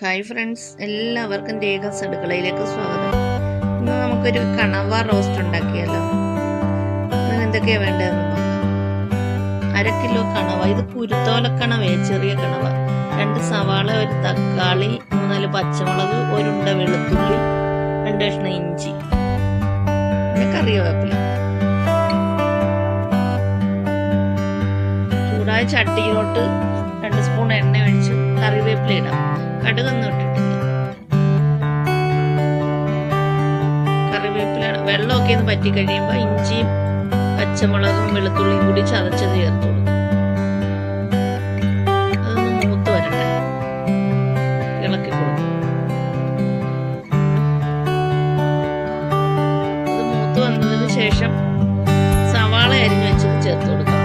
Hi friends എല്ലാവർക്കും രേഖസ് അടുക്കളയിലേക്ക് സ്വാഗതം. ഇന്ന് നമുക്കൊരു കണവ റോസ്റ്റ് ഉണ്ടാക്കിയാലോ? അതിന് എന്തൊക്കെയാ വേണ്ടതെന്ന് അര കിലോ കണവ. ഇത് കുരുത്തോല കണവേ ചെറിയ കണവ. രണ്ട് സവാള ഒരു തക്കാളി മൂന്നാൽ പച്ചമുളക് ഒരുണ്ട വെളുത്തുള്ളി രണ്ട് കഷ്ണം ഇഞ്ചി. പിന്നെ കറിവേപ്പില. ചൂടായ ചട്ടിയിലോട്ട് രണ്ട് സ്പൂൺ എണ്ണ ഒഴിച്ച് കറിവേപ്പില ഇടാം. കടുകൊന്നും ഇട്ടിട്ടില്ല കറിവേപ്പില വെള്ളമൊക്കെ ഒന്ന് പറ്റി കഴിയുമ്പോൾ ഇഞ്ചിയും പച്ചമുളകും വെളുത്തുള്ളിയും കൂടി ചതച്ചത് ചേർത്ത് വരട്ടെ. ഇളക്കി ശേഷം സവാള അരിഞ്ഞു വെച്ചത് ചേർത്ത് കൊടുക്കാം.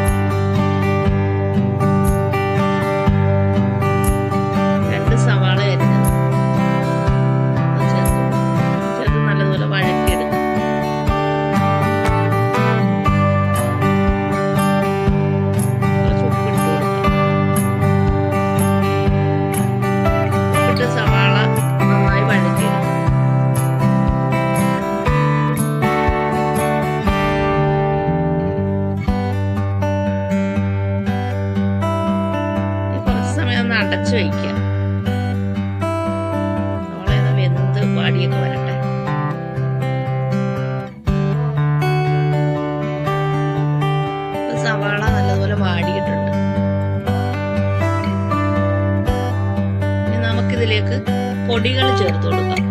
അടച്ചു വയ്ക്കുക എന്ത് വെന്ത് വാടിയൊക്കെ വരട്ടെ സവാള നല്ലതുപോലെ വാടിയിട്ടുണ്ട്. നമുക്കിതിലേക്ക് പൊടികൾ ചേർത്ത് കൊടുക്കാം.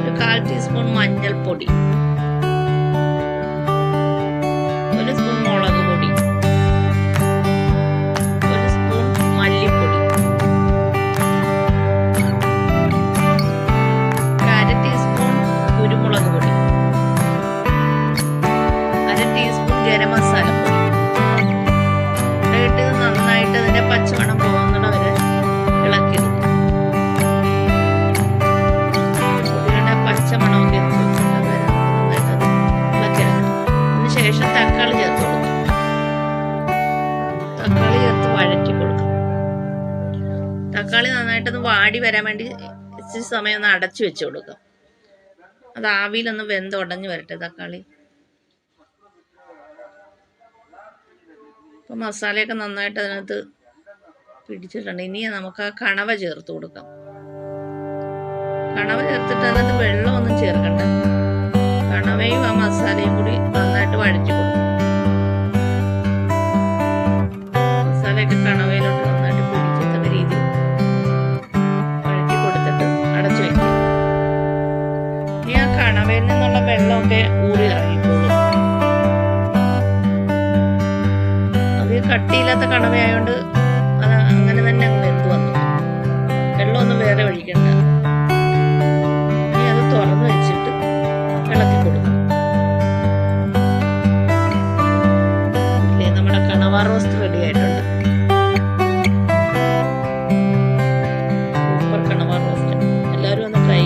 ഒരു കാൽ ടീസ്പൂൺ മഞ്ഞൾപ്പൊടി. അതിന്റെ പച്ചമണം പോകുന്നിട വരെ ഇളക്കിയെടുക്കും പൊടിയുടെ പച്ചമണമൊക്കെ ഒന്ന് പോകുന്നിടം നന്നായിട്ട് അത് ഇളക്കിയെടുക്കണം ശേഷം തക്കാളി ചേർത്ത് കൊടുക്കും. തക്കാളി ചേർത്ത് വഴറ്റി കൊടുക്കും. തക്കാളി നന്നായിട്ടൊന്ന് വാടി വരാൻ വേണ്ടി ഇച്ചിരി സമയം ഒന്ന് അടച്ചു വെച്ച് കൊടുക്കാം. അത് ആവിയിലൊന്ന് വെന്ത് ഉടഞ്ഞു വരട്ടെ തക്കാളി. ഇപ്പൊ മസാലയൊക്കെ നന്നായിട്ട് അതിനകത്ത് പിടിച്ചിട്ടുണ്ട്. ഇനി നമുക്ക് ആ കണവ ചേർത്ത് കൊടുക്കാം. കണവ ചേർത്തിട്ട് അതിനകത്ത് വെള്ളമൊന്നും ചേർക്കണ്ട. കണവയും ആ മസാലയും കൂടി നന്നായിട്ട് വഴറ്റി കൊടുക്കും. മസാലയൊക്കെ കണവയിലോട്ട് നന്നായിട്ട് പിടിക്കത്തക്ക രീതിയിൽ വഴറ്റി കൊടുത്തിട്ട് അടച്ചു വെക്കും. ഇനി ആ കണവയിൽ നിന്നുള്ള വെള്ളമൊക്കെ ഊറി ഇറങ്ങിക്കോളും. അത് കട്ടിയില്ലാത്ത കണവയായോണ്ട് റോസ്റ്റ് റെഡി ആയിട്ടുണ്ട്. സൂപ്പർ റോസ്റ്റ് എല്ലാവരും ഒന്ന് ട്രൈ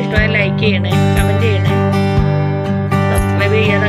ഇഷ്ടമായി ലൈക്ക് ചെയ്യണേ കമന്റ് ചെയ്യണേ. സബ്സ്ക്രൈബ് ചെയ്യാതെ